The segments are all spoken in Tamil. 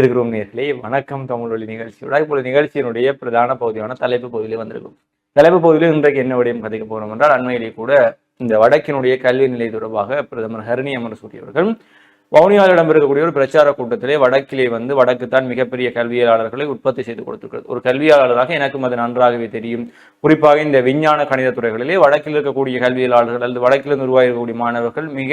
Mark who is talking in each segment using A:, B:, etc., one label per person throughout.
A: இருக்கிறோம் நேர்களே. வணக்கம் தமிழொலி நிகழ்ச்சியோட இப்போ நிகழ்ச்சியினுடைய பிரதான பகுதியான தலைப்பு பகுதியிலே வந்திருக்கும். தலைப்பு பகுதியில் இன்றைக்கு என்ன விடயம் கதைக்க போகிறோம் என்றால் அண்மையிலே கூட இந்த வடக்கினுடைய கல்வி நிலை தொடர்பாக பிரதமர் ஹரணி அமரசூரி அவர்கள் வவுனியாவிடம் இருக்கக்கூடிய ஒரு பிரச்சார கூட்டத்திலே வடக்கிலே வந்து வடக்கு தான் மிகப்பெரிய கல்வியாளர்களை உற்பத்தி செய்து கொடுத்திருக்கிறது. ஒரு கல்வியாளராக எனக்கும் அது நன்றாகவே தெரியும். குறிப்பாக இந்த விஞ்ஞான கணித துறைகளிலே வடக்கில் இருக்கக்கூடிய கல்வியாளர்கள் அல்லது வடக்கிலிருந்து இருக்கக்கூடிய மாணவர்கள் மிக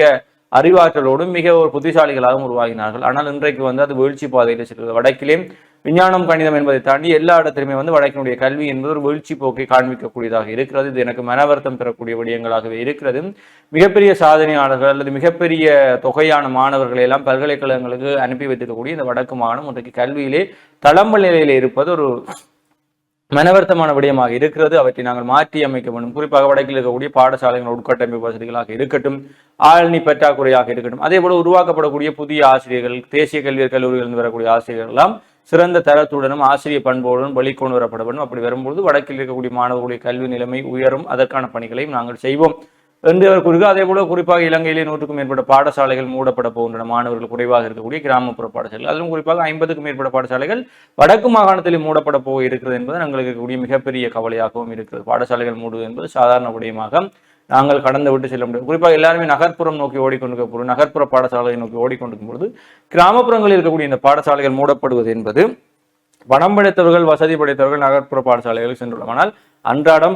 A: அறிவாற்றலோடும் மிக ஒரு புத்திசாலிகளாகவும் உருவாகினார்கள். ஆனால் இன்றைக்கு வந்து அது வீழ்ச்சி பாதையில் செல்கிறது. வடக்கிலே விஞ்ஞானம் கணிதம் என்பதை தாண்டி எல்லா இடத்திலுமே வந்து வடக்கினுடைய கல்வி என்பது ஒரு வீழ்ச்சி போக்கை காண்பிக்கக்கூடியதாக இருக்கிறது. இது எனக்கு மனவருத்தம் தரக்கூடிய விடயங்களாகவே இருக்கிறது. மிகப்பெரிய சாதனையாளர்கள் அல்லது மிகப்பெரிய தொகையான மாணவர்களை எல்லாம் பல்கலைக்கழகங்களுக்கு அனுப்பி வைத்திருக்கக்கூடிய இந்த வடக்கு மாகாணம் இன்றைக்கு கல்வியிலே தளம்பல் நிலையில் இருப்பது ஒரு மனவர்த்தமான விடயமாக இருக்கிறது. அவற்றை நாங்கள் மாற்றி அமைக்க வேண்டும். குறிப்பாக வடக்கில் இருக்கக்கூடிய பாடசாலைகள் உட்கட்டமைப்பு வசதிகளாக இருக்கட்டும் ஆழ்நி பற்றாக்குறையாக இருக்கட்டும். அதே போல உருவாக்கப்படக்கூடிய புதிய ஆசிரியர்கள் தேசிய கல்வியர் கல்லூரிகளிலிருந்து வரக்கூடிய ஆசிரியர்கள் எல்லாம் சிறந்த தரத்துடனும் ஆசிரியர் பண்போடுடன் வெளிக்கொண்டு வரப்பட வேண்டும். அப்படி வரும்போது வடக்கில் இருக்கக்கூடிய மாணவர்களுடைய கல்வி நிலைமை உயரும். அதற்கான பணிகளையும் நாங்கள் செய்வோம். என்று அவர் கூறுகிறார் அதே போல குறிப்பாக இலங்கையிலே நூற்றுக்கும் மேற்பட்ட பாடசாலைகள் மூடப்பட போகின்றன. மாணவர்கள் குறைவாக இருக்கக்கூடிய கிராமப்புற பாடசாலைகள். அதிலும் குறிப்பாக ஐம்பதுக்கும் மேற்பட்ட பாடசாலைகள் வடக்கு மாகாணத்தில் மூடப்பட போக இருக்கிறது என்பது எங்களுக்கு இருக்கக்கூடிய மிகப்பெரிய கவலையாகவும் இருக்கிறது. பாடசாலைகள் மூடுவது என்பது சாதாரண விடயமாக நாங்கள் கடந்து விட்டு செல்ல முடியும் குறிப்பாக எல்லாருமே நகர்ப்புறம் நோக்கி ஓடிக்கொண்டிருக்க போது நகர்ப்புற பாடசாலையை நோக்கி ஓடிக்கொண்டிருக்கும் பொழுது கிராமப்புறங்களில் இருக்கக்கூடிய இந்த பாடசாலைகள் மூடப்படுவது என்பது பணம் படைத்தவர்கள் வசதி படைத்தவர்கள் நகர்ப்புற பாடசாலைகளுக்கு சென்றுள்ளோம் ஆனால் அன்றாடம்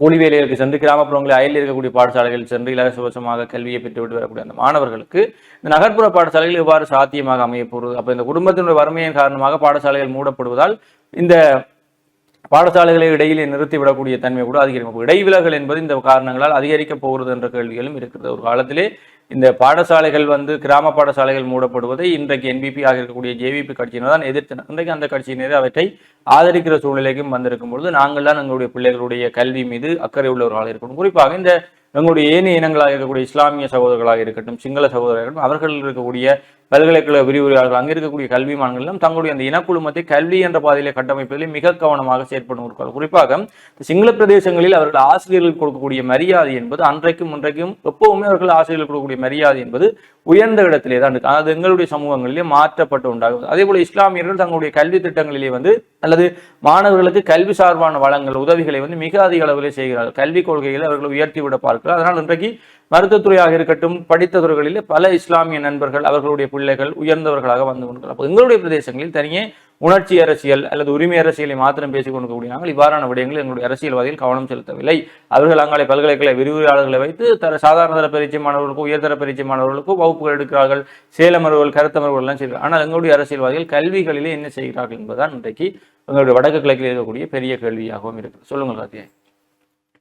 A: கூலி வேலைகளுக்கு சென்று கிராமப்புறங்களில் அயலில் இருக்கக்கூடிய பாடசாலைகள் சென்று இலவசமாக கல்வியை பெற்றுவிட்டு வரக்கூடிய அந்த மாணவர்களுக்கு இந்த நகர்ப்புற பாடசாலைகள் எவ்வாறு சாத்தியமாக அமையப்போகிறது அப்போ இந்த குடும்பத்தினுடைய வறுமையின் காரணமாக பாடசாலைகள் மூடப்படுவதால் இந்த பாடசாலைகளை இடையிலே நிறுத்திவிடக்கூடிய தன்மை கூட அதிகரிக்கும். இடைவிலகல் என்பது இந்த காரணங்களால் அதிகரிக்க போகிறது என்ற கேள்விகளும் இருக்கிறது. ஒரு காலத்திலே இந்த பாடசாலைகள் வந்து கிராம பாடசாலைகள் மூடப்படுவதை இன்றைக்கு என்பிபி ஆக இருக்கக்கூடிய ஜேவிபி கட்சியினர் தான் எதிர்த்தனர் இன்றைக்கு அந்த கட்சியினர் அவற்றை ஆதரிக்கிற சூழ்நிலைக்கும் வந்திருக்கும் பொழுது நாங்கள் தான் எங்களுடைய பிள்ளைகளுடைய கல்வி மீது அக்கறை உள்ளவர்களாக இருக்கணும். குறிப்பாக இந்த எங்களுடைய ஏனைய இனங்களாக இருக்கக்கூடிய இஸ்லாமிய சகோதரர்களாக இருக்கட்டும் சிங்கள சகோதரர்கள் இருக்கட்டும் அவர்கள் இருக்கக்கூடிய பல்கலைக்கழக விரிவுரையாளர்கள் அங்கே இருக்கக்கூடிய கல்வி மாணவர்களும் தங்களுடைய அந்த இனக்குழுமத்தை கல்வி என்ற பாதையிலே கட்டமைப்பதிலே மிக கவனமாக செயற்படும் குறிப்பாக சிங்கள பிரதேசங்களில் அவர்கள் ஆசிரியர்கள் கொடுக்கக்கூடிய மரியாதை என்பது அன்றைக்கும் இன்றைக்கும் எப்பவுமே அவர்கள் ஆசிரியர்கள் கொடுக்கக்கூடிய மரியாதை என்பது உயர்ந்த இடத்திலே தான் இருக்கு. அது எங்களுடைய சமூகங்களிலே மாற்றப்பட்டு உண்டாகும் அதே போல இஸ்லாமியர்கள் தங்களுடைய கல்வி திட்டங்களிலே வந்து அல்லது மாணவர்களுக்கு கல்வி சார்பான வளங்கள் உதவிகளை வந்து மிக அதிக அளவிலே செய்கிறார்கள். கல்விக் கொள்கைகளை அவர்கள் உயர்த்தி விட பார்க்கிறார் அதனால் இன்றைக்கு மருத்துவத்துறையாக இருக்கட்டும் படித்த பல இஸ்லாமிய நண்பர்கள் அவர்களுடைய பிள்ளைகள் உயர்ந்தவர்களாக வந்து கொண்டிருக்கிறார். அப்போ எங்களுடைய பிரதேசங்களில் தனியே உணர்ச்சி அரசியல் அல்லது உரிமை அரசியலை மாத்திரம் பேசிக் கொண்டிருக்கக்கூடிய நாங்கள் இவ்வாறான விடயங்கள் எங்களுடைய அரசியல்வாதிகள் கவனம் செலுத்தவில்லை. அவர்கள் அங்காலே பல்கலைக்கழக விரிவுரையாளர்களை வைத்து தர சாதாரண தர பரீட்சை மாணவர்களுக்கும் உயர்தர பரீட்சை மாணவர்களுக்கும் வகுப்புகள் எடுக்கிறார்கள் சேலமர்வுகள் கருத்தமர்வுகள் எல்லாம் செய்கிறார்கள். ஆனால் எங்களுடைய அரசியல்வாதிகள் கல்விகளிலே என்ன செய்கிறார்கள் என்பதுதான் இன்றைக்கு எங்களுடைய வடக்கு கிழக்கில் இருக்கக்கூடிய பெரிய கேள்வியாகவும் இருக்குது. சொல்லுங்கள் காத்தியா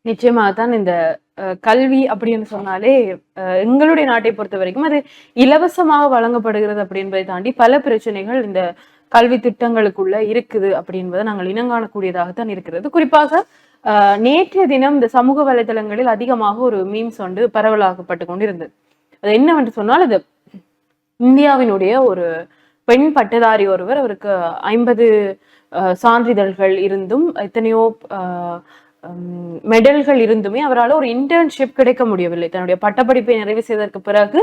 B: நிச்சயமாக தான் இந்த அஹ், கல்வி அப்படின்னு சொன்னாலே எங்களுடைய நாட்டை பொறுத்த வரைக்கும் அது இலவசமாக வழங்கப்படுகிறது அப்படின்றதை தாண்டி பல பிரச்சனைகள் இந்த கல்வி திட்டங்களுக்குள்ள இருக்குது அப்படின்பதை நாங்கள் இனங்காணக்கூடியதாகத்தான் இருக்கிறது. குறிப்பாக அஹ், நேற்றைய தினம் இந்த சமூக வலைதளங்களில் அதிகமாக ஒரு மீம்ஸ் வந்து பரவலாக்கப்பட்டு கொண்டிருந்தது. அது என்னவென்று சொன்னால் அது இந்தியாவினுடைய ஒரு பெண் பட்டதாரி ஒருவர் அவருக்கு ஐம்பது சான்றிதழ்கள் இருந்தும் எத்தனையோ மெடல்கள் இருந்துமே அவரால் ஒரு இன்டர்ன்ஷிப் கிடைக்க முடியவில்லை. தன்னுடைய பட்டப்படிப்பை நிறைவு செய்ததற்கு பிறகு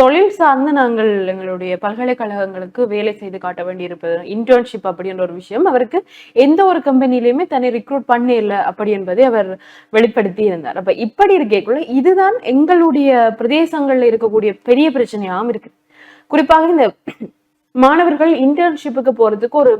B: தொழில் சார்ந்து நாங்கள் எங்களுடைய பல்கலைக்கழகங்களுக்கு வேலை செய்து காட்ட வேண்டியிருப்பது இன்டர்ன்ஷிப் அப்படின்ற ஒரு விஷயம். அவருக்கு எந்த ஒரு கம்பெனிலையுமே தன்னை ரிக்ரூட் பண்ணல அப்படி என்பதை அவர் வெளிப்படுத்தி இருந்தார். அப்ப இப்படி இருக்கக்குள்ள இதுதான் எங்களுடைய பிரதேசங்கள்ல இருக்கக்கூடிய பெரிய பிரச்சனையாகவும் இருக்கு. குறிப்பாக இந்த மாணவர்கள் இன்டர்ன்ஷிப்புக்கு போறதுக்கு ஒரு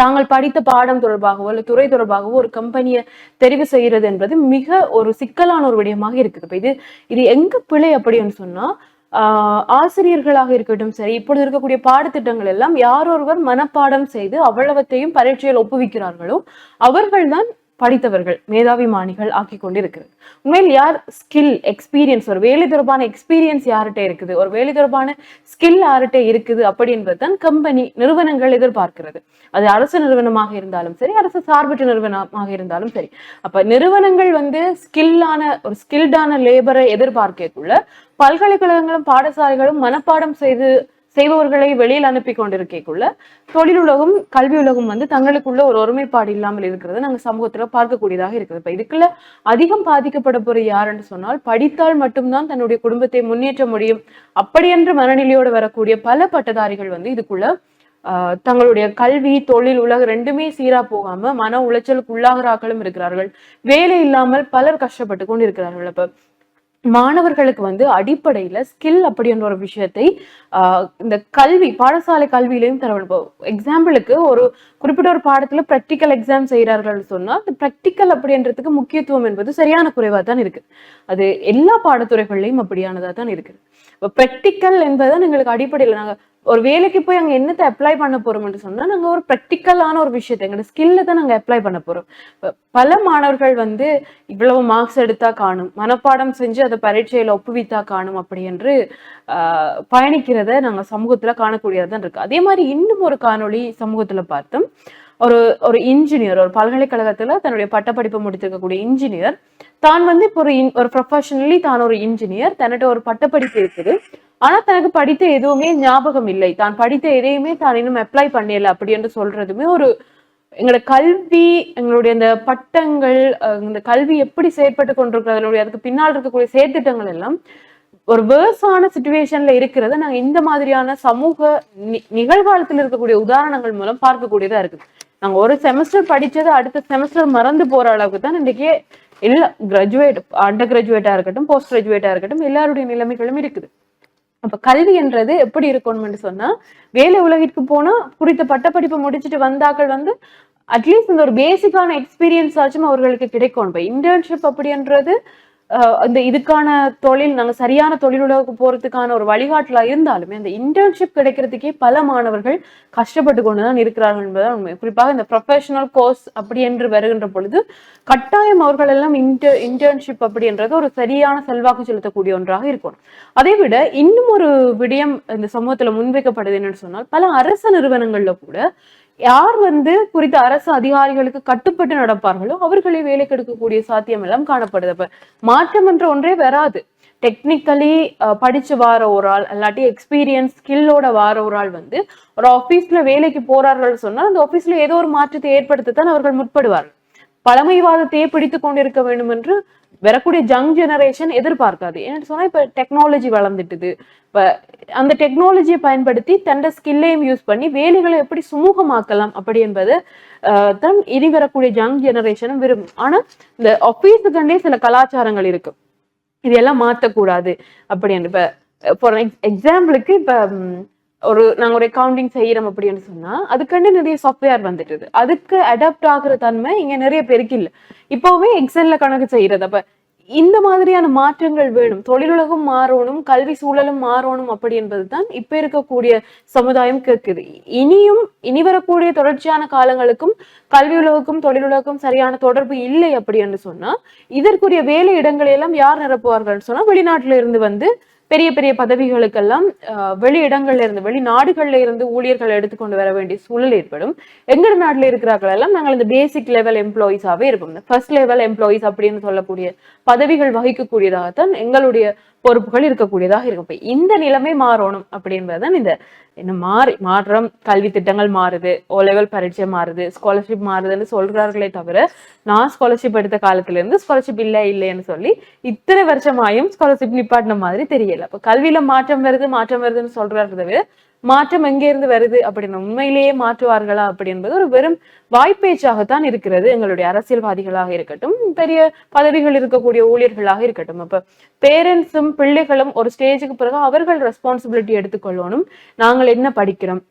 B: தாங்கள் படித்த பாடம் தொடர்பாகவோ இல்லை துறை தொடர்பாகவோ ஒரு கம்பெனியை தெரிவு செய்யறது என்பது மிக ஒரு சிக்கலான ஒரு விடயமாக இருக்குது. இப்போ இது இது எங்க பிழை அப்படின்னு சொன்னா ஆஹ் ஆசிரியர்களாக இருக்கட்டும் சரி இப்பொழுது இருக்கக்கூடிய பாடத்திட்டங்கள் எல்லாம் யாரொருவர் மனப்பாடம் செய்து அவ்வளவத்தையும் பரீட்சையில் ஒப்புவிக்கிறார்களோ அவர்கள்தான் படித்தவர்கள் மேதாவி மாணிகள் ஆக்கி கொண்டிருக்கிறது. உண்மையில் யார் ஸ்கில் எக்ஸ்பீரியன்ஸ் ஒரு வேலை தொடர்பான எக்ஸ்பீரியன்ஸ் யார்கிட்ட இருக்குது? ஒரு வேலை தொடர்பான ஸ்கில் யார்கிட்ட இருக்குது அப்படி என்பதுதான் கம்பெனி நிறுவனங்கள் எதிர்பார்க்கிறது. அது அரசு நிறுவனமாக இருந்தாலும் சரி அரசு சார்பற்ற நிறுவனமாக இருந்தாலும் சரி. அப்ப நிறுவனங்கள் வந்து ஸ்கில்லான ஒரு ஸ்கில்டான லேபரை எதிர்பார்க்கக்குள்ள பல்கலைக்கழகங்களும் பாடசாலைகளும் மனப்பாடம் செய்து செய்பவர்களை வெளியில் அனுப்பி கொண்டிருக்கக்குள்ள தொழில் உலகம் கல்வி உலகம் வந்து தங்களுக்குள்ள ஒரு ஒருமைப்பாடு இல்லாமல் இருக்கிறது நாங்க சமூகத்துல பார்க்கக்கூடியதாக இருக்குது. இப்ப இதுக்குள்ள அதிகம் பாதிக்கப்பட போற யாருன்னு சொன்னால் படித்தால் மட்டும்தான் தன்னுடைய குடும்பத்தை முன்னேற்ற முடியும். அப்படியென்ற மனநிலையோடு வரக்கூடிய பல பட்டதாரிகள் வந்து இதுக்குள்ள தங்களுடைய கல்வி தொழில் உலக ரெண்டுமே சீரா போகாம மன உளைச்சலுக்கு உள்ளாகிறாக்களும் இருக்கிறார்கள். வேலை இல்லாமல் பலர் கஷ்டப்பட்டு கொண்டு இருக்கிறார்கள் அப்ப மாணவர்களுக்கு வந்து அடிப்படையில ஸ்கில் அப்படின்ற ஒரு விஷயத்தை ஆஹ் இந்த கல்வி பாடசாலை கல்வியிலையும் தர இப்போ எக்ஸாம்பிளுக்கு ஒரு குறிப்பிட்ட ஒரு பாடத்துல ப்ராக்டிக்கல் எக்ஸாம் செய்கிறார்கள் சொன்னா அந்த ப்ராக்டிக்கல் அப்படின்றதுக்கு முக்கியத்துவம் என்பது சரியான குறைவா தான் இருக்கு. அது எல்லா பாடத்துறைகள்லையும் அப்படியானதா தான் இருக்குது இப்போ ப்ராக்டிக்கல் என்பதுதான் எங்களுக்கு அடிப்படையில் நாங்கள் ஒரு வேலைக்கு போய் அங்க என்னத்தை அப்ளை பண்ண போறோம்னு சொன்னா நாங்க ஒரு ப்ராக்டிக்கலான ஒரு விஷயத்தை எங்களோட ஸ்கில்ல தான் நாங்க அப்ளை பண்ண போறோம். பல மாணவர்கள் வந்து இவ்வளவு மார்க்ஸ் எடுத்தா காணும் மனப்பாடம் செஞ்சு அதை பரீட்சையில ஒப்புவித்தா காணும் அப்படி என்று பயணிக்கிறத நாங்க சமூகத்துல காணக்கூடியதான் இருக்கு. அதே மாதிரி இன்னும் ஒரு காணொளி சமூகத்துல பார்த்தோம். ஒரு ஒரு இன்ஜினியர் ஒரு பல்கலைக்கழகத்துல தன்னுடைய பட்டப்படிப்பு முடித்திருக்கக்கூடிய இன்ஜினியர் தான் வந்து இப்போ ஒரு ஒரு ப்ரொஃபஷனலி தான் ஒரு இன்ஜினியர் தன்னிட்ட ஒரு பட்டப்படிப்பு இருக்குது. ஆனா தனக்கு படித்த எதுவுமே ஞாபகம் இல்லை. தான் படித்த எதையுமே தான் இன்னும் அப்ளை பண்ணல அப்படி என்று சொல்றதுமே ஒரு எங்களோட கல்வி எங்களுடைய இந்த பட்டங்கள் இந்த கல்வி எப்படி செயற்பட்டு கொண்டிருக்கிறதுடைய அதுக்கு பின்னால் இருக்கக்கூடிய செயற்திட்டங்கள் எல்லாம் ஒரு வேர்ஸான சுச்சுவேஷன்ல இருக்கிறத நாங்க இந்த மாதிரியான சமூக நி- நிகழ்காலத்தில் இருக்கக்கூடிய உதாரணங்கள் மூலம் பார்க்கக்கூடியதா இருக்கு நாங்க ஒரு செமஸ்டர் படிச்சது அடுத்த செமஸ்டர் மறந்து போற அளவுக்கு தான் இன்றைக்கே எல்லா கிராஜுவேட் அண்டர் கிராஜுவேட்டா இருக்கட்டும் போஸ்ட் கிராஜுவேட்டா இருக்கட்டும் எல்லாருடைய நிலைமைகளும் இருக்குது. அப்ப கல்வி என்றது எப்படி இருக்கணும்னு சொன்னா வேலை உலகிற்கு போனா குறித்த பட்டப்படிப்பு முடிச்சுட்டு வந்தாக்கள் வந்து அட்லீஸ்ட் இந்த ஒரு பேசிக்கான எக்ஸ்பீரியன்ஸ் ஆச்சும் அவர்களுக்கு கிடைக்கும். இப்போ இன்டர்ன்ஷிப் அப்படின்றது இந்த இதுக்கான தொழில் நாங்கள் சரியான தொழிலுலக போகிறதுக்கான ஒரு வழிகாட்டலா இருந்தாலுமே அந்த இன்டர்ன்ஷிப் கிடைக்கிறதுக்கே பல மாணவர்கள் கஷ்டப்பட்டு கொண்டு தான் இருக்கிறார்கள் என்பதுதான் உண்மை. குறிப்பாக இந்த ப்ரொஃபஷனல் கோர்ஸ் அப்படி என்று வருகின்ற பொழுது கட்டாயம் அவர்கள் எல்லாம் இன்டர் இன்டர்ன்ஷிப் அப்படின்றது ஒரு சரியான செல்வாக்கு செலுத்தக்கூடிய ஒன்றாக இருக்கணும். அதை விட இன்னும் ஒரு விடயம் இந்த சமூகத்தில் முன்வைக்கப்படுது என்னன்னு சொன்னால் பல அரசு நிறுவனங்களில் கூட யார் வந்து குறித்த அரசு அதிகாரிகளுக்கு கட்டுப்பட்டு நடப்பார்களோ அவர்களை வேலைக்கு எடுக்கக்கூடிய சாத்தியம் எல்லாம் காணப்படுது. அப்ப மாற்றம் என்ற ஒன்றே வராது. டெக்னிக்கலி படிச்சு வார ஒரு ஆள் இல்லாட்டி எக்ஸ்பீரியன்ஸ் ஸ்கில்லோட வார ஒரு ஆள் வந்து ஒரு ஆபீஸ்ல வேலைக்கு போறார்கள் சொன்னால் அந்த ஆபீஸ்ல ஏதோ ஒரு மாற்றத்தை ஏற்படுத்தத்தான் அவர்கள் முற்படுவார்கள். பழமைவாதத்தையே பிடித்து கொண்டிருக்க வேண்டும் என்று வரக்கூடிய ஜங் ஜெனரேஷன் எதிர்பார்க்காது. ஏன்னு சொன்னா இப்ப டெக்னாலஜி வளர்ந்துட்டுது. இப்ப அந்த டெக்னாலஜியை பயன்படுத்தி தன்னை ஸ்கில்லையும் யூஸ் பண்ணி வேலைகளை எப்படி சுமூகமாக்கலாம் அப்படி என்பது தன் தான் இனி வரக்கூடிய ஜங் ஜெனரேஷனும் விரும்பும். ஆனா இந்த ஆபீஸுக்கண்டே சில கலாச்சாரங்கள் இருக்கு. இதெல்லாம் மாத்தக்கூடாது. அப்படி என்று இப்ப ஃபார் எக்ஸாம்பிளுக்கு இப்ப ஒரு நாங்க ஒரு அக்கவுண்டிங் செய்யறோம் அப்படின்னு சொன்னா அதுக்கண்டு நிறைய சாஃப்ட்வேர் வந்துட்டுது. அதுக்கு அடாப்ட் ஆகுற தன்மை இங்க நிறைய பேருக்கு இல்ல. இப்போவே எக்ஸல்ல கணக்கு செய்யறது. அப்ப இந்த மாதிரியான மாற்றங்கள் வேணும். தொழிலுலகம் மாறணும் கல்வி சூழலும் மாறணும் அப்படி என்பது தான் இப்ப இருக்கக்கூடிய சமுதாயம் கேட்குது இனியும் இனி வரக்கூடிய தொடர்ச்சியான காலங்களுக்கும் கல்வி உலகுக்கும் தொழிலுலகம் சரியான தொடர்பு இல்லை அப்படி என்று சொன்னா இதற்குரிய வேலை இடங்களை எல்லாம் யார் நிரப்புவார்கள் சொன்னா வெளிநாட்டுல இருந்து வந்து பெரிய பெரிய பதவிகளுக்கெல்லாம் வெளி இடங்கள்ல இருந்து வெளி நாடுகள்ல இருந்து ஊழியர்கள் எடுத்துக்கொண்டு வர வேண்டிய சூழல் ஏற்படும். எங்கட நாட்டுல இருக்கிறார்கள் எல்லாம் நாங்கள் இந்த பேசிக் லெவல் எம்ப்ளாயிஸாவே இருப்போம். ஃபர்ஸ்ட் லெவல் எம்ப்ளாயிஸ் அப்படின்னு சொல்லக்கூடிய பதவிகள் வகிக்கக்கூடியதாகத்தான் எங்களுடைய பொறுப்புகள் இருக்கக்கூடியதாக இருக்கும். இப்ப இந்த நிலைமை மாறணும் அப்படின்றதுதான் இந்த என்ன மாறி மாற்றம் கல்வி திட்டங்கள் மாறுது ஓ லெவல் பரீட்சை மாறுது ஸ்காலர்ஷிப் மாறுதுன்னு சொல்றார்களே தவிர நான் ஸ்காலர்ஷிப் எடுத்த காலத்துல இருந்து ஸ்காலர்ஷிப் இல்லை இல்லைன்னு சொல்லி இத்தனை வருஷமாயும் ஸ்காலர்ஷிப் நிப்பாட்டின மாதிரி தெரியல. அப்ப கல்வியில மாற்றம் வருது மாற்றம் வருதுன்னு சொல்றாரு தவிர மாற்றம் எங்க இருந்து வருது அப்படின்னு உண்மையிலேயே மாற்றுவார்களா அப்படி என்பது ஒரு வெறும் வாய்ப்பேச்சாகத்தான் இருக்கிறது. எங்களுடைய அரசியல்வாதிகளாக இருக்கட்டும் பெரிய பதவிகள் இருக்கக்கூடிய ஊழியர்களாக இருக்கட்டும். அப்ப பேரண்ட்ஸும் பிள்ளைகளும் ஒரு ஸ்டேஜுக்கு பிறகு அவர்கள் ரெஸ்பான்சிபிலிட்டி எடுத்துக்கொள்ளணும். நாங்கள் என்ன படிக்கிறோம்?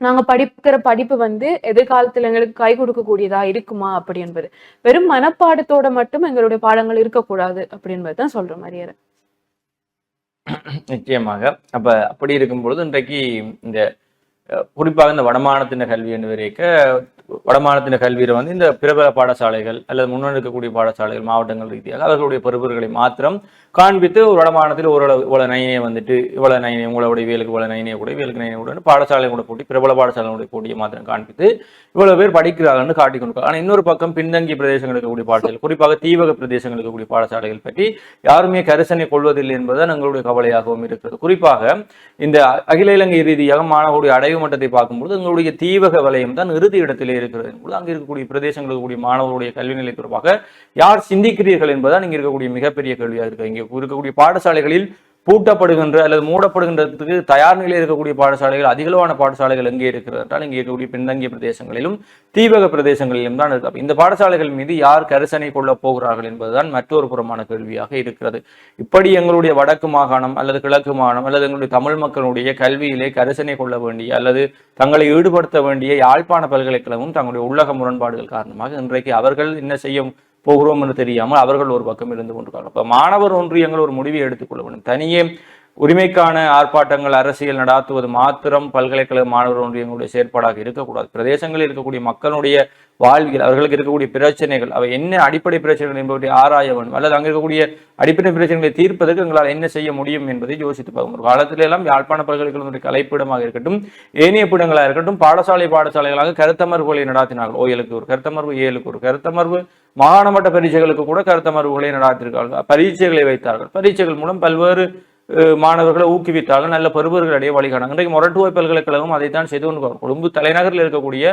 B: நாங்க படிக்கிற படிப்பு வந்து எதிர்காலத்துல எங்களுக்கு கை கொடுக்கக்கூடியதா இருக்குமா அப்படி என்பது. வெறும் மனப்பாடத்தோட மட்டும் எங்களுடைய பாடங்கள் இருக்கக்கூடாது அப்படி என்பதுதான் சொல்ற மாதிரியே
A: நிச்சயமாக. அப்ப அப்படி இருக்கும் பொழுது இன்றைக்கு இந்த குறிப்பாக இந்த வடமானத்தின கல்வி என்று வரைக்க வடமாநிலத்தின கல்வியில் வந்து இந்த பிரபல பாடசாலைகள் அல்லது முன்னணி இருக்கக்கூடிய பாடசாலைகள் மாவட்டங்கள் ரீதியாக அவர்களுடைய பெறுபர்களை மாத்திரம் காண்பித்து ஒரு வடமானத்தில் ஓரளவு இவ்வளோ நைனே வந்துட்டு இவ்வளவு நைனே உங்களுடைய வேலுக்கு இவ்வளவு நைனே கூட வேலுக்கு நைனே கூட பாடசாலை கூட போட்டி பிரபல பாடசாலைகளுடைய போட்டியை மாத்திரம் காண்பித்து இவ்வளவு பேர் படிக்கிறார்கள்னு காட்டி கொடுக்கலாம் ஆனால் இன்னொரு பக்கம் பின்தங்கிய பிரதேசங்கள் இருக்கக்கூடிய பாடசாலைகள் குறிப்பாக தீவக பிரதேசங்கள் இருக்கக்கூடிய பாடசாலைகள் பற்றி யாருமே கரிசனை கொள்வதில்லை என்பதுதான் எங்களுடைய கவலையாகவும் இருக்கிறது. குறிப்பாக இந்த அகில இலங்கை ரீதியாக மாணவர்களுடைய அடைவு மட்டத்தை பார்க்கும்போது எங்களுடைய தீவக வலயம் தான் இறுதி இடத்திலே இருக்கிறது. என்பது அங்கே இருக்கக்கூடிய பிரதேசங்களுக்கு கூடிய மாணவர்களுடைய கல்வி நிலை தொடர்பாக யார் சிந்திக்கிறீர்கள் என்பதுதான் இங்கே இருக்கக்கூடிய மிகப்பெரிய கேள்வியாக இருக்கு. இங்க இருக்கக்கூடிய பாடசாலைகளில் பூட்டப்படுகின்ற அல்லது மூடப்படுகின்றதுக்கு தயார் நிலையில் இருக்கக்கூடிய பாடசாலைகள் அதிகளவான பாடசாலைகள் எங்கே இருக்கிறது என்றால் இங்கே இருக்கக்கூடிய பின்தங்கிய பிரதேசங்களிலும் தீபக பிரதேசங்களிலும் தான் இருக்கு. இந்த பாடசாலைகள் மீது யார் கரிசனை கொள்ளப் போகிறார்கள் என்பதுதான் மற்றொரு புறமான கேள்வியாக இருக்கிறது. இப்படி எங்களுடைய வடக்கு மாகாணம் அல்லது கிழக்கு மாகாணம் அல்லது எங்களுடைய தமிழ் மக்களுடைய கல்வியிலே கரிசனை கொள்ள வேண்டிய அல்லது தங்களை ஈடுபடுத்த வேண்டிய யாழ்ப்பாண பல்கலைக்கழகமும் தங்களுடைய உள்ளக முரண்பாடுகள் காரணமாக இன்றைக்கு அவர்கள் என்ன செய்யும் போகிறோம் என்று தெரியாமல் அவர்கள் ஒரு பக்கம் இருந்து கொண்டிருக்காங்க இப்போ மாணவர் ஒன்றியங்கள் ஒரு முடிவை எடுத்துக்கொள்ள வேண்டும். தனியே உரிமைக்கான ஆர்ப்பாட்டங்கள் அரசியல் நடாத்துவது மாத்திரம் பல்கலைக்கழக மாணவர் ஒன்றியங்களுடைய செயற்பாடாக இருக்கக்கூடாது. பிரதேசங்களில் இருக்கக்கூடிய மக்களுடைய வாழ்வில் அவர்களுக்கு இருக்கக்கூடிய பிரச்சனைகள் அவை என்ன அடிப்படை பிரச்சனைகள் என்பவற்றை ஆராய வேண்டும். அல்லது அங்கே இருக்கக்கூடிய அடிப்படை பிரச்சனைகளை தீர்ப்பதற்கு எங்களால் என்ன செய்ய முடியும் என்பதை யோசித்து பார்க்கும் ஒரு காலத்தில எல்லாம் யாழ்ப்பாண பல்கலைக்கழகத்தினுடைய கலைப்பிடமாக இருக்கட்டும் ஏனைய பிடங்களாக இருக்கட்டும் பாடசாலை பாடசாலைகளாக கருத்தமர்வுகளை நடாத்தினார்கள். ஓயலுக்கு ஒரு கருத்தமர்வு ஏழுக்கு ஒரு கருத்தமர்வு மாகாண மட்ட பரீட்சைகளுக்கு கூட கருத்தமர்வுகளை நடாத்திருக்கார்கள் பரீட்சைகளை வைத்தார்கள். பரீட்சைகள் மூலம் பல்வேறு மாணவர்களை ஊக்குவித்தாலும் நல்ல பெறுபவர்களிடையே வழிகாணாங்க இன்றைக்கு மொரட்டுவாய் பல்கலைக்கழகம் அதைத்தான் செய்து கொண்டு கொழும்பு தலைநகரில் இருக்கக்கூடிய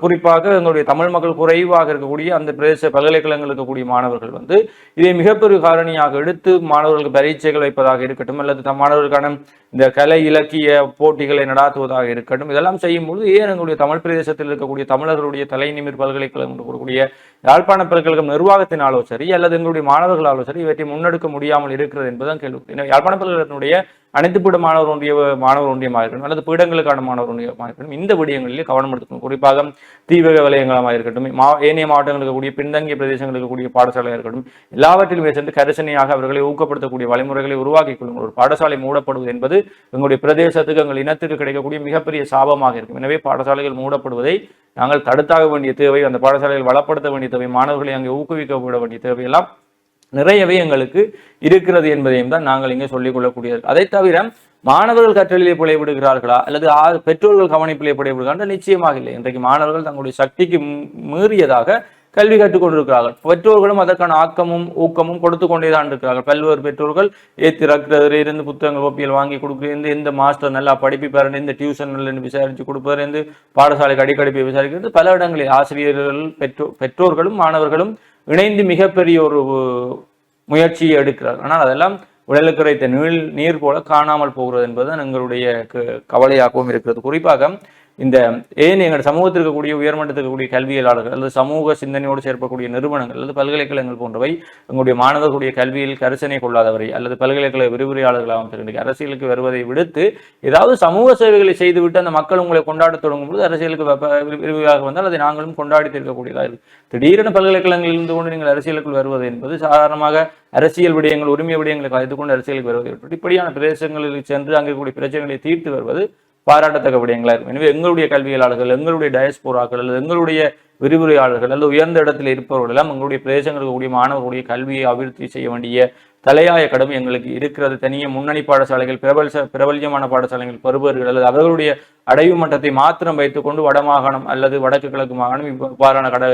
A: குறிப்பாக எங்களுடைய தமிழ் மக்கள் குறைவாக இருக்கக்கூடிய அந்த பிரதேச பல்கலைக்கழகங்கள் இருக்கக்கூடிய மாணவர்கள் வந்து இதை மிகப்பெரிய காரணியாக எடுத்து மாணவர்களுக்கு பரீட்சைகள் வைப்பதாக இருக்கட்டும் அல்லது தம் மாணவர்களுக்கான இந்த கலை இலக்கிய போட்டிகளை நடாத்துவதாக இருக்கட்டும் இதெல்லாம் செய்யும்போது ஏன் எங்களுடைய தமிழ் பிரதேசத்தில் இருக்கக்கூடிய தமிழர்களுடைய தலைநிமிர் பல்கலைக்கழகம் இருக்கக்கூடிய யாழ்ப்பாண பல்கலைக்கழகம் நிர்வாகத்தினாலோ சரி அல்லது எங்களுடைய மாணவர்களாலோ சரி இவற்றை முன்னெடுக்க முடியாமல் இருக்கிறது என்பதுதான் கேள்வி. யாழ்ப்பாண பல்கலைக்கழகத்தினுடைய அனைத்து பீட மாணவர் ஒன்றிய மாணவர் ஒன்றியமாக இருக்கட்டும் அல்லது பீடங்களுக்கான மாணவர் ஒன்றியமாக இருக்கட்டும் இந்த விடயங்களிலே கவனம் எடுத்துக்கணும். குறிப்பாக தீவக வலயங்களாக இருக்கட்டும் மா ஏனைய மாவட்டங்களுக்கு இருக்கக்கூடிய பின்தங்கிய பிரதேசங்களுக்கு இருக்கக்கூடிய பாடசாலையாக இருக்கட்டும் எல்லாவற்றிலுமே சேர்ந்து கரிசனையாக அவர்களை ஊக்கப்படுத்தக்கூடிய வழிமுறைகளை உருவாக்கிக் கொள்ளும் ஒரு பாடசாலை மூடப்படுவது என்பது எங்களுடைய பிரதேசத்துக்கு எங்கள் இனத்திற்கு கிடைக்கக்கூடிய மிகப்பெரிய சாபமாக இருக்கும். எனவே பாடசாலைகள் மூடப்படுவதை நாங்கள் தடுத்தாக வேண்டிய தேவை அந்த பாடசாலைகள் வளப்படுத்த வேண்டிய தேவை மாணவர்களை அங்கே ஊக்குவிக்க விட வேண்டிய தேவையெல்லாம் நிறையவே எங்களுக்கு இருக்கிறது என்பதையும் தான் நாங்கள் இங்கே சொல்லிக் கொள்ளக்கூடியது. அதை தவிர மாணவர்கள் கற்றலிலே பிழைவிடுகிறார்களா அல்லது பெற்றோர்கள் கவனிப்பிலே பிழைவிடுகிறார்கள் நிச்சயமாக இல்லை. இன்றைக்கு மாணவர்கள் தங்களுடைய சக்திக்கு மீறியதாக கல்வி கற்றுக்கொண்டிருக்கிறார்கள் பெற்றோர்களும் அதற்கான ஆக்கமும் ஊக்கமும் கொடுத்து கொண்டே தான் இருக்கிறார்கள். பல்வேறு பெற்றோர்கள் ஏத்தி ரக்கிறதுல இருந்து புத்தகங்கள் ஒப்பியல் வாங்கி கொடுக்குறது எந்த மாஸ்டர் நல்லா படிப்பிப்பாரு இந்த டியூஷன் விசாரிச்சு கொடுப்பாரு இருந்து பாடசாலைக்கு அடிக்கடி போய் விசாரிக்கிறது. பல இடங்களில் ஆசிரியர்கள் பெற்றோர் பெற்றோர்களும் மாணவர்களும் இணைந்து மிகப்பெரிய ஒரு முயற்சியை எடுக்கிறார். ஆனால் அதெல்லாம் உடலுக்கு கிடைத்த நீள் நீர் போல காணாமல் போகிறது என்பது எங்களுடைய க- கவலையாகவும் இருக்கிறது. குறிப்பாக இந்த ஏன் எங்கள் சமூகத்தில் இருக்கக்கூடிய உயர்மட்டத்தில் இருக்கக்கூடிய கல்வியலாளர்கள் அல்லது சமூக சிந்தனையோடு சேர்க்கக்கூடிய நிறுவனங்கள் அல்லது பல்கலைக்கழகங்கள் போன்றவை எங்களுடைய மாணவர்களுடைய கல்வியில் கரிசனை கொள்ளாதவரை அல்லது பல்கலைக்கழக விரிவுரையாளர்களாகவும் சரி அரசியலுக்கு வருவதை விடுத்து ஏதாவது சமூக சேவைகளை செய்துவிட்டு அந்த மக்கள் உங்களை கொண்டாட தொடங்கும் போது அரசியலுக்கு வ- விரிவாக வந்தால் அதை நாங்களும் கொண்டாடி தீர்க்கக்கூடியதாக இருக்கு. திடீரென பல்கலைக்கழகங்களில் இருந்து கொண்டு நீங்கள் அரசியலுக்குள் வருவது என்பது சாதாரணமாக அரசியல் விடயங்கள் உரிமை விடயங்களை கலந்து கொண்டு அரசியலுக்கு வருவதை இப்படியான பிரதேசங்களில் சென்று அங்கே கூடிய பிரச்சனைகளை தீர்த்து வருவது பாராட்டத்தக்க விடயங்களா இருக்கும். எனவே எங்களுடைய கல்வியாளர்கள் எங்களுடைய டயஸ்போராக்கள் அல்லது எங்களுடைய விரிவுரையாளர்கள் அல்லது உயர்ந்த இடத்தில் இருப்பவர்கள் எல்லாம் எங்களுடைய பிரதேசங்களுக்கு கூடிய மாணவர்களுடைய கல்வியை அபிவிருத்தி செய்ய வேண்டிய தலையாய கடமை எங்களுக்கு இருக்கிறது. தனியே முன்னணி பாடசாலைகள் பிரபல பிரபல்யமான பாடசாலைகள் பருவர்கள் அல்லது அவர்களுடைய அடைவு மட்டத்தை மாத்திரம் வைத்துக்கொண்டு வடமாகாணம் அல்லது வடக்கு கிழக்கு மாகாணம் இவ்வாறான கட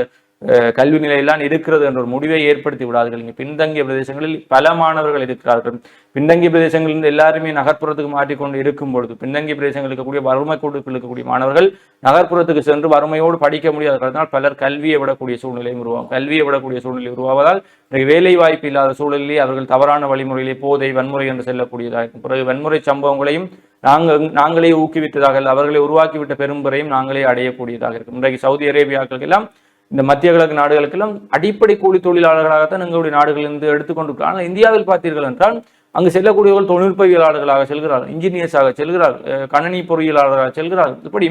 A: கல்வி நிலையெல்லாம் இருக்கிறது என்ற ஒரு முடிவை ஏற்படுத்தி விடாதீர்கள். இங்கே பின்தங்கிய பிரதேசங்களில் பல மாணவர்கள் இருக்கிறார்கள். பின்தங்கிய பிரதேசங்களிலிருந்து எல்லாருமே நகர்ப்புறத்துக்கு மாற்றிக்கொண்டு இருக்கும் பொழுது பின்தங்கிய பிரதேசங்களுக்கு இருக்கக்கூடிய வறுமை கொடுப்பில் இருக்கக்கூடிய மாணவர்கள் நகர்ப்புறத்துக்கு சென்று வறுமையோடு படிக்க முடியாத காரணத்தால் பலர் கல்வியை விடக்கூடிய சூழ்நிலையும் உருவாகும். கல்வியை விடக்கூடிய சூழ்நிலை உருவாவதால் இன்றைக்கு வேலை வாய்ப்பு இல்லாத சூழலிலே அவர்கள் தவறான வழிமுறையிலே போதை வன்முறை என்று செல்லக்கூடியதாக இருக்கும் பிறகு வன்முறை சம்பவங்களையும் நாங்கள் நாங்களே ஊக்குவித்ததாக அவர்களை உருவாக்கிவிட்ட பெரும்பறையும் நாங்களே அடையக்கூடியதாக இருக்கும். இன்றைக்கு சவுதி அரேபியாக்களுக்கெல்லாம் இந்த மத்திய கிழக்கு நாடுகளுக்கெல்லாம் அடிப்படை கூலி தொழிலாளர்களாகத்தான் எங்களுடைய நாடுகளிலிருந்து எடுத்துக்கொண்டிருக்கிறார் ஆனால் இந்தியாவில் பார்த்தீர்கள் என்றால் அங்கு செல்லக்கூடியவர்கள் தொழில்நுட்பவியலாளர்களாக செல்கிறார்கள் இன்ஜினியர்ஸாக செல்கிறார்கள் கணனி பொறியியலாளராக செல்கிறார்கள். இப்படி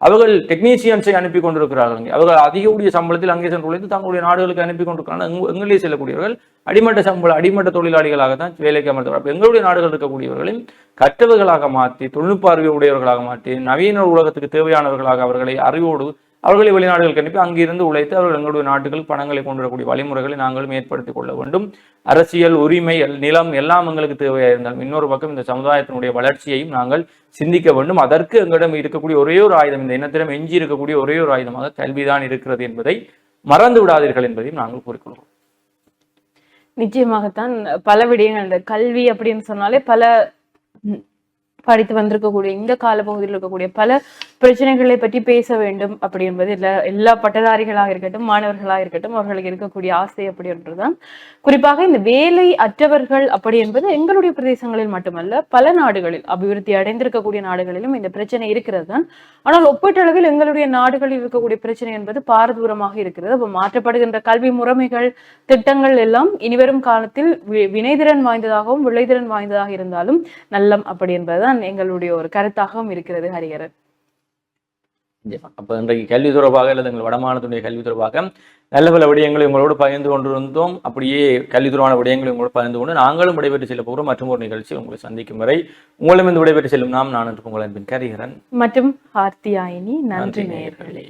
A: அவர்கள் டெக்னீசியன்ஸை அனுப்பி கொண்டிருக்கிறார்கள் அவர்கள் அதிக உடைய சம்பளத்தில் அங்கே சென்று உழைத்து தங்களுடைய நாடுகளுக்கு அனுப்பி கொண்டிருக்கிறார்கள். எங்களே செல்லக்கூடியவர்கள் அடிமட்ட சம்பள அடிமட்ட தொழிலாளிகளாக தான் வேலைக்கு அமர்த்தவர் எங்களுடைய நாடுகள் இருக்கக்கூடியவர்களையும் கற்றவர்களாக மாற்றி தொழில்நுட்ப அறிவு உடையவர்களாக மாற்றி நவீன உலகத்துக்கு தேவையானவர்களாக அவர்களை அறிவோடு அவர்களை வெளிநாடுகளுக்கு அனுப்பி அங்கிருந்து உழைத்து அவர்கள் எங்களுடைய நாட்டுகளுக்கு பணங்களை கொண்டு வரக்கூடிய வழிமுறைகளை நாங்களும் ஏற்படுத்திக் கொள்ள வேண்டும். அரசியல் உரிமை எல்- நிலம் எல்லாம் எங்களுக்கு தேவையாக இருந்தாலும் இன்னொரு பக்கம் இந்த சமுதாயத்தினுடைய வளர்ச்சியையும் நாங்கள் சிந்திக்க வேண்டும். அதற்கு எங்களிடம் இருக்கக்கூடிய ஒரே ஒரு ஆயுதம் இந்த இனத்திடம் எஞ்சி இருக்கக்கூடிய ஒரே ஒரு ஆயுதமாக கல்விதான் இருக்கிறது என்பதை மறந்து விடாதீர்கள் என்பதையும் நாங்கள் கூறிக்கொள்கிறோம்.
B: நிச்சயமாகத்தான். பல விடயங்கள். இந்த கல்வி அப்படின்னு சொன்னாலே பல படித்து வந்திருக்கக்கூடிய இந்த காலப்பகுதியில் இருக்கக்கூடிய பல பிரச்சனைகளை பற்றி பேச வேண்டும் அப்படி என்பது எல்லா எல்லா பட்டதாரிகளாக இருக்கட்டும் மாணவர்களாக இருக்கட்டும் அவர்களுக்கு இருக்கக்கூடிய ஆசை அப்படின்றதுதான் குறிப்பாக இந்த வேலை அற்றவர்கள் அப்படி என்பது எங்களுடைய பிரதேசங்களில் மட்டுமல்ல பல நாடுகளில் அபிவிருத்தி அடைந்திருக்கக்கூடிய நாடுகளிலும் இந்த பிரச்சனை இருக்கிறது தான் ஆனால் ஒப்பீட்டளவில் எங்களுடைய நாடுகளில் இருக்கக்கூடிய பிரச்சனை என்பது பாரதூரமாக இருக்கிறது. அப்போ மாற்றப்படுகின்ற கல்வி முறைமைகள் திட்டங்கள் எல்லாம் இனிவரும் காலத்தில் வி- வினைதிறன் வாய்ந்ததாகவும் விளைதிறன் வாய்ந்ததாக இருந்தாலும் நல்லம் அப்படி என்பதுதான் எங்களுடைய ஒரு கருத்தாகவும் இருக்கிறது ஹரிஹரன்.
A: அப்போ அப்ப இன்றைக்கு கல்வி தொடர்பாக அல்லது எங்கள் வடமாநிலத்துடைய கல்வி தொடர்பாக நல்ல பல விடயங்களை உங்களோடு பகிர்ந்து கொண்டிருந்தோம். அப்படியே கல்வி தொடர்பான விடயங்களை உங்களோடு பகிர்ந்து கொண்டு நாங்களும் விடைபெற்று செல்ல போகிறோம். மற்றும் ஒரு நிகழ்ச்சி உங்களை சந்திக்கும் வரை உங்களிடம் இந்த விடைபெற்று செல்லும் நாம் நான் உங்கள் அன்பின் கரிகரன்.
B: மற்றும் ஹார்த்தியாயினி நன்றி
A: நேயர்களே.